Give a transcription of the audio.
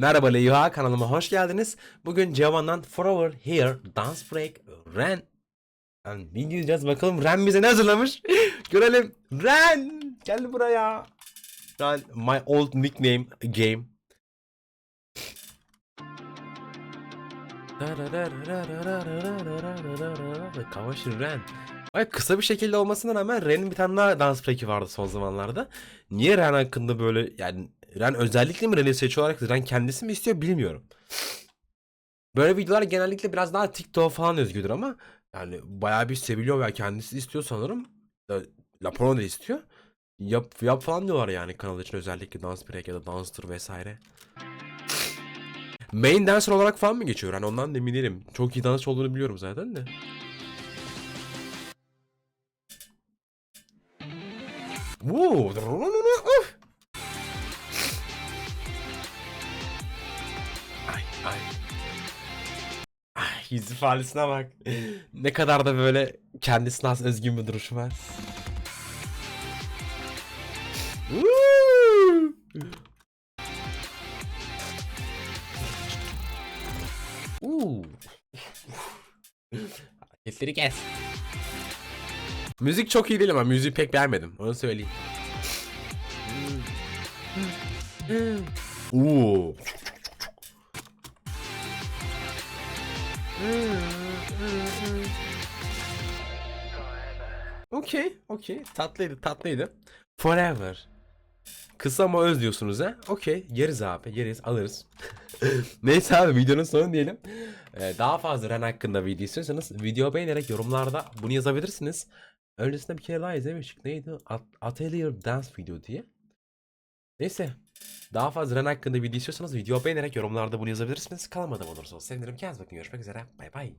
Merhaba Leyha kanalıma hoş geldiniz. Bugün Javan'dan Forever Here Dance Break Ren yani ne diyeceğiz bakalım Ren bize ne hazırlamış? Görelim. Ren gel buraya. Ren my old nickname game. Kavaşı Ren. Ay kısa bir şekilde olmasına rağmen Ren'in bir tane daha dans break'i vardı son zamanlarda. Niye Ren hakkında böyle yani Ren özellikle mi Ren'i seçiyor olarak Ren kendisi mi istiyor bilmiyorum. Böyle videolar genellikle biraz daha TikTok falan özgüdür ama yani bayağı bir seviliyor ve kendisi istiyor sanırım. Lapone da istiyor. Yap, yap falan diyorlar yani kanal için özellikle dans break ya da dancer vesaire. Main dancer olarak falan mı geçiyor? Yani ondan da emin değilim. Çok iyi dansçı olduğunu biliyorum zaten de. Woo. Ay ay. Ay yüz ifadesine bak. ne kadar da böyle kendisine has özgün bir duruşu var. Uuu. Hareketleri kes. Müzik çok iyi değil ama müziği pek beğenmedim. Onu söyleyeyim. Uuu. Okey, okey. Tatlıydı, tatlıydı. Forever. Kısa ama öz diyorsunuz ha? Okey, yeriz abi, yeriz, alırız. Neyse abi videonun sonu diyelim. Ee, daha fazla Ren hakkında video istiyorsanız video beğenerek yorumlarda bunu yazabilirsiniz. Öncesinde bir kere daha izlemiştik. Neydi? At Atelier Dance video diye. Neyse. Daha fazla Ren hakkında video istiyorsanız video beğenerek yorumlarda bunu yazabilirsiniz. Kalmadım olursa sevinirim. Kendinize bakın. Görüşmek üzere. Bay bay.